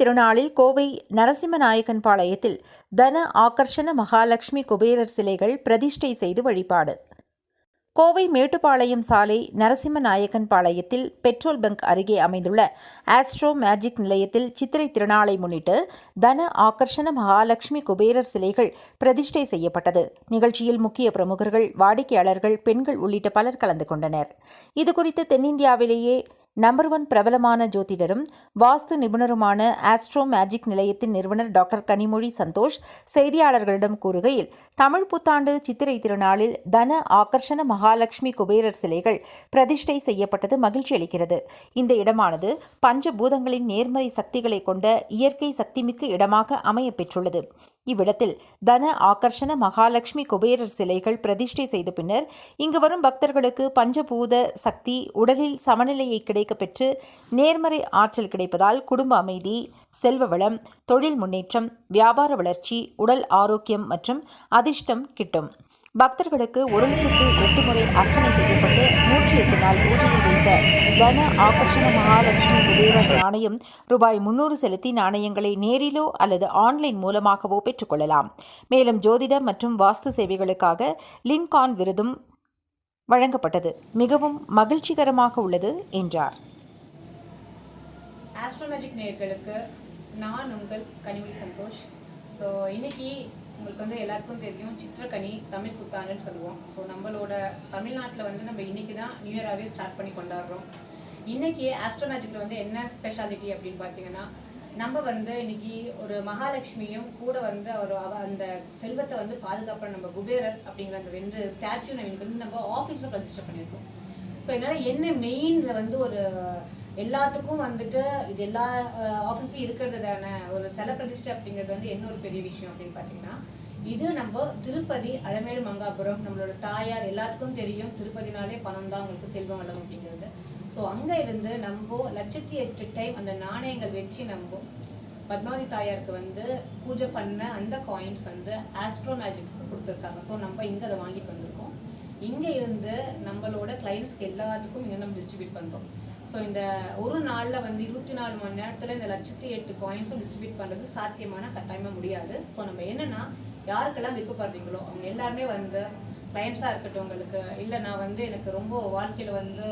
திருநாளில் கோவை நரசிம்மநாயக்கன் பாளையத்தில் தன ஆகர்ஷண மகாலட்சுமி குபேரர் சிலைகள் பிரதிஷ்டை செய்து வழிபாடு. கோவை மேட்டுப்பாளையம் சாலை நரசிம்மநாயக்கன் பாளையத்தில் பெட்ரோல் பங்க் அருகே அமைந்துள்ள ஆஸ்ட்ரோ மேஜிக் நிலையத்தில் சித்திரை திருநாளை முன்னிட்டு தன ஆகர்ஷண மகாலட்சுமி குபேரர் சிலைகள் பிரதிஷ்டை செய்யப்பட்டது. நிகழ்ச்சியில் முக்கிய பிரமுகர்கள் வாடிக்கையாளர்கள் பெண்கள் உள்ளிட்ட பலர் கலந்து கொண்டனர். இதுகுறித்து தென்னிந்தியாவிலேயே நம்பர் ஒன் பிரபலமான ஜோதிடரும் வாஸ்து நிபுணருமான ஆஸ்ட்ரோ மேஜிக் நிலையத்தின் நிறுவனர் டாக்டர் கனிமொழி சந்தோஷ் செய்தியாளர்களிடம் கூறுகையில் தமிழ் புத்தாண்டு சித்திரை திருநாளில் தன ஆகர்ஷண மகாலட்சுமி குபேரர் சிலைகள் பிரதிஷ்டை செய்யப்பட்டது மகிழ்ச்சி அளிக்கிறது. இந்த இடமானது பஞ்சபூதங்களின் நேர்மறை சக்திகளை கொண்ட இயற்கை சக்திமிக்க இடமாக அமைய பெற்றுள்ளது. இவ்விடத்தில் தன ஆகர்ஷண மகாலட்சுமி குபேரர் சிலைகள் பிரதிஷ்டை செய்த பின்னர் இங்கு வரும் பக்தர்களுக்கு பஞ்சபூத சக்தி உடலில் சமநிலையை கிடைக்கப் பெற்று நேர்மறை ஆற்றல் கிடைப்பதால் குடும்ப அமைதி செல்வ வளம் தொழில் முன்னேற்றம் வியாபார வளர்ச்சி உடல் ஆரோக்கியம் மற்றும் அதிர்ஷ்டம் கிட்டும். பக்தர்களுக்கு ஒரு லட்சத்து எட்டு முறை அர்ச்சனை செய்யப்பட்டு நூற்றி எட்டு நாள் பூஜையில் வைத்த தன ஆகர்ஷண மகாலட்சுமி குபேரர் நாணயம் ரூபாய் முன்னூறு செலுத்தி நாணயங்களை நேரிலோ அல்லது ஆன்லைன் மூலமாகவோ பெற்றுக்கொள்ளலாம். மேலும் ஜோதிடம் மற்றும் வாஸ்து சேவைகளுக்காக லின்கான் விருதும் வழங்கப்பட்டது. மிகவும் மகிழ்ச்சிகரமாக உள்ளது என்றார். ஆஸ்ட்ரோமேஜிக் நேர்களுக்கு நான் உங்கள் கனிமொழி சந்தோஷ். ஸோ இன்னைக்கு உங்களுக்கு வந்து எல்லாருக்கும் தெரியும் சித்திரக்கனி தமிழ் புத்தாண்டுன்னு சொல்லுவோம். ஸோ நம்மளோட தமிழ்நாட்டில் வந்து நம்ம இன்னைக்கு தான் நியூ இயராகவே ஸ்டார்ட் பண்ணி கொண்டாடுறோம். இன்னைக்கு ஆஸ்ட்ரோமேஜிக்கில் வந்து என்ன ஸ்பெஷாலிட்டி அப்படின்னு பார்த்தீங்கன்னா நம்ம வந்து இன்னைக்கு ஒரு மகாலட்சுமியும் கூட வந்து அவர் அந்த செல்வத்தை வந்து பாதுகாப்புற நம்ம குபேரர் அப்படிங்கிற அந்த ரெண்டு ஸ்டாச்சு இன்னைக்கு வந்து நம்ம ஆஃபீஸில் ரெஜிஸ்டர் பண்ணியிருக்கோம். ஸோ இதனால் என்ன மெயினில் வந்து ஒரு எல்லாத்துக்கும் வந்துட்டு இது எல்லா ஆஃபீஸும் இருக்கிறது தானே ஒரு சில பிரதிஷ்டை அப்படிங்கிறது வந்து என்ன ஒரு பெரிய விஷயம் அப்படின்னு பார்த்தீங்கன்னா இது நம்ம திருப்பதி அலமேலு மங்காபுரம் நம்மளோட தாயார் எல்லாத்துக்கும் தெரியும். திருப்பதினாலே பணம் தான் உங்களுக்கு செல்வம் வளம் அப்படிங்கிறது. ஸோ அங்கே இருந்து நம்ம லட்சத்தி எட்டு டைம் அந்த நாணயங்கள் வச்சு நம்ம பத்மாவதி தாயாருக்கு வந்து பூஜை பண்ண அந்த காயின்ஸ் வந்து ஆஸ்ட்ரோ மேஜிக்கு கொடுத்துருக்காங்க. ஸோ நம்ம இங்கே அதை வாங்கிட்டு வந்திருக்கோம். இங்கே இருந்து நம்மளோட கிளைண்ட்ஸ்க்கு எல்லாத்துக்கும் இங்கே நம்ம டிஸ்ட்ரிபியூட் பண்ணுறோம் ஸோ இந்த ஒரு நாளில் வந்து இருபத்தி நாலு மணி நேரத்தில் இந்த லட்சத்தி எட்டு காயின்ஸும் டிஸ்ட்ரிபியூட் பண்ணுறது சாத்தியமான கட்டாயமாக முடியாது. ஸோ நம்ம என்னென்னா யாருக்கெல்லாம் விருப்பப்படுறீங்களோ அவங்க எல்லாருமே வந்து கிளைண்ட்ஸாக இருக்கட்டும் உங்களுக்கு இல்லை நான் வந்து எனக்கு ரொம்ப வாழ்க்கையில் வந்து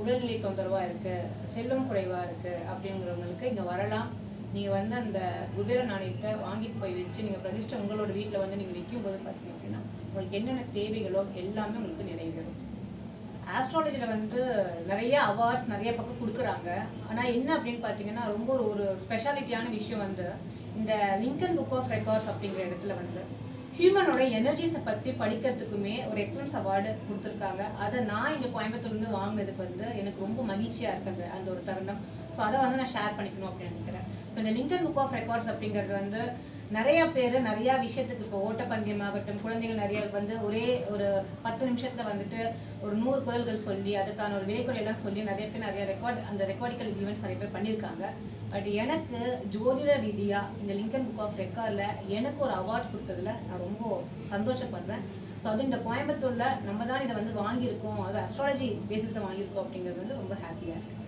உடல்நிலை தொந்தரவாக இருக்குது செல்வம் குறைவாக இருக்குது அப்படிங்கிறவங்களுக்கு இங்கே வரலாம். நீங்கள் வந்து அந்த குபேர நாணயத்தை வாங்கிட்டு போய் வச்சு நீங்கள் பிரதிஷ்டை உங்களோட வீட்டில் வந்து நீங்கள் விற்கும் போது பார்த்தீங்க அப்படின்னா உங்களுக்கு என்னென்ன தேவைகளோ எல்லாமே உங்களுக்கு நிறைவேறும். ஆஸ்ட்ராலஜியில் வந்து நிறைய அவார்ட்ஸ் நிறைய பக்கம் கொடுக்குறாங்க. ஆனால் என்ன அப்படின்னு பார்த்தீங்கன்னா ரொம்ப ஒரு ஸ்பெஷாலிட்டியான விஷயம் வந்து இந்த லிங்கன் புக் ஆஃப் ரெக்கார்ட்ஸ் அப்படிங்கிற இடத்துல வந்து ஹியூமனோட எனர்ஜிஸை பற்றி படிக்கிறதுக்குமே ஒரு எக்ஸலன்ஸ் அவார்டு கொடுத்துருக்காங்க. அதை நான் இங்கே கோயம்புத்தூர்லேருந்து வாங்கினதுக்கு வந்து எனக்கு ரொம்ப மகிழ்ச்சியாக இருக்குது அந்த ஒரு தருணம். ஸோ அதை வந்து நான் ஷேர் பண்ணிக்கணும் அப்படின்னு நினைக்கிறேன். ஸோ இந்த லிங்கன் புக் ஆஃப் ரெக்கார்ட்ஸ் அப்படிங்கிறது வந்து நிறைய பேர் நிறைய விஷயத்துக்கு இப்போ ஓட்டப்பந்தயம் ஆகட்டும் குழந்தைகள் நிறைய வந்து ஒரே ஒரு பத்து நிமிஷத்துல வந்துட்டு ஒரு நூறு குரல்கள் சொல்லி அதுக்கான ஒரு விலைக்குறையெல்லாம் சொல்லி நிறைய பேர் நிறைய ரெக்கார்ட் அந்த ரெக்கார்டிக்கல் ஈவெண்ட்ஸ் நிறைய பேர் பண்ணியிருக்காங்க. பட் எனக்கு ஜோதிட ரீதியாக இந்த லிங்கன் புக் ஆஃப் ரெக்கார்டில் எனக்கு ஒரு அவார்ட் கொடுத்ததுல நான் ரொம்ப சந்தோஷப்படுறேன். ஸோ அது இந்த கோயம்புத்தூரில் நம்ம தான் இதை வந்து வாங்கியிருக்கோம். அது அஸ்ட்ராலஜி பேசிஸில் வாங்கியிருக்கோம் அப்படிங்கிறது வந்து ரொம்ப ஹாப்பியாக இருக்குது